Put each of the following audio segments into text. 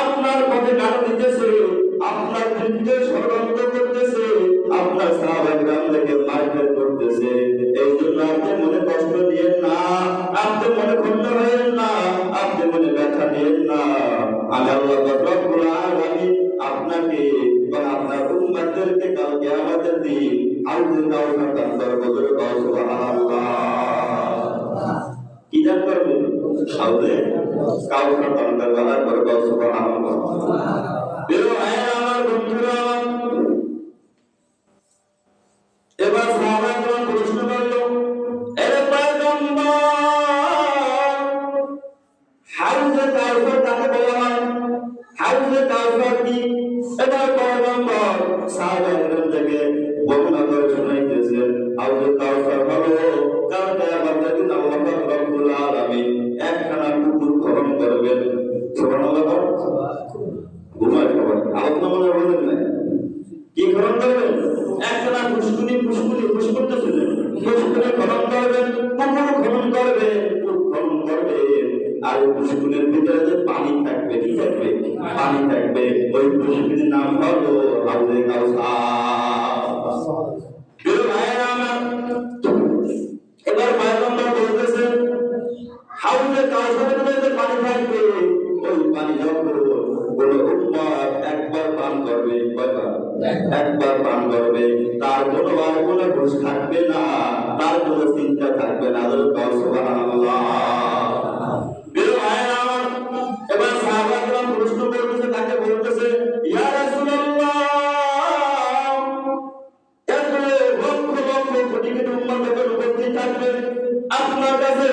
আপনার পথে গান দিতেছে, আপনার বিরুদ্ধে ষড়যন্ত্র করতেছে, আপনার সাহাবায়ে গ্রাম থেকে মারধর করতেছে। এই জন্য আপনি মনে কষ্ট দিয়েন না, আপনি মনে ক্ষুণ্ণ হয়েন না, আপনি মনে ব্যথা দিয়েন না। আমি আল্লাহ আপনাকে বা আপনার উম্মতদেরকে কাল কিয়ামতের দিন সুবহানাল্লাহ। কি দান করবে করব আর বলে সুবহানাল্লাহ আমার বন্ধুরা, এবার সাহাবাগণ প্রশ্ন করল, এরে হাউজে কাউসার কাকে বলা থেকে বর্ণনা করে শোনাইতেছে হাউজে কাউসার আর ভিতরে যে পানি থাকবে কি থাকবে পানি থাকবে। ওই পুষ্কুনির নাম হলো হাউজে কাউসার এবার পয়গম্বর বলতেছেন হাউজে কাউসারের পানি থাকবে, ওই পানি যখন একবার পান করবে। একবার পান করবে। তার কোনো আর কোনো ঘুষ থাকবে না, তার কোনো চিন্তা থাকবে না। আদর কর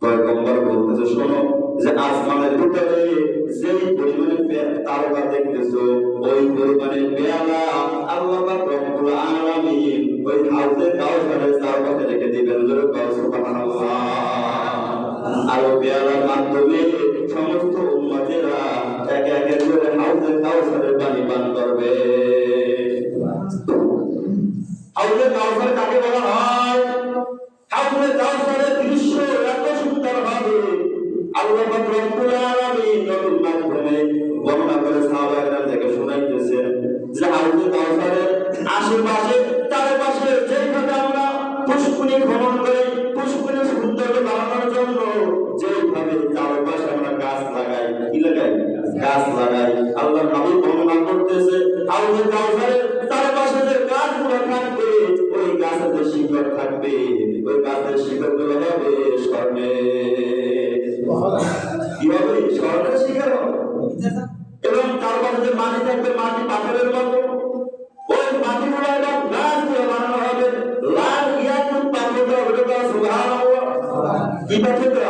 পয়গম্বর বলতেছে, শোনো, যে আসমানের ভিতরে যেই পরিমাণে তারকা দেখতেছো, ওই পরিমাণে পেয়ালা আল্লাহ রব্বুল আলামিন ওই হাউজে কাউসারের চারপাশে রেখে দিবেন। আর পেয়ালার মাধ্যমে গাছ লাগাই। আল্লাহ নবী বর্ণনা করতেছে হাউজে কাউসারের চারপাশে যে গাছগুলো থাকবে, ওই গাছের শিকড় থাকবে, ওই গাছের শিকড়গুলো হবে স্বর্ণে। স্বর্ণের এবং তার পাশে যে মাটি থাকবে, মাটি পাথরের মতো। ওই মাটিগুলো একদম গাছ দিয়ে বানানো হবে। লাল পাথর কি পাথর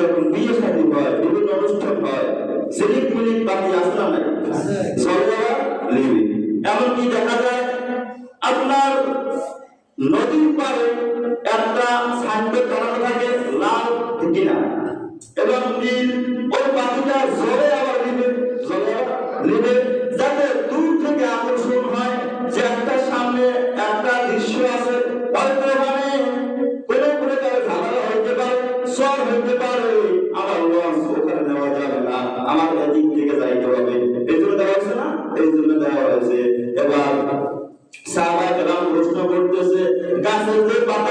যখন বিয়ে শাদী হয়, বিভিন্ন অনুষ্ঠান হয় সিলিপ মিলিপ বাকি আসলা নাই সরকারা এমনকি দেখা যায়, আপনার নদীর পারে একটা সাইনবোর্ড ধরানো থাকে, লাল কিনা এবং নীল, ওই পাখিটা জলে আবার নেবে জলে নেবে দিকে যাইতে হবে। এই জন্য দেওয়া হয়েছে না? এই জন্য দেওয়া হয়েছে। এবার সাহাবায়ে প্রশ্ন করতেছে, গাছের যে জবে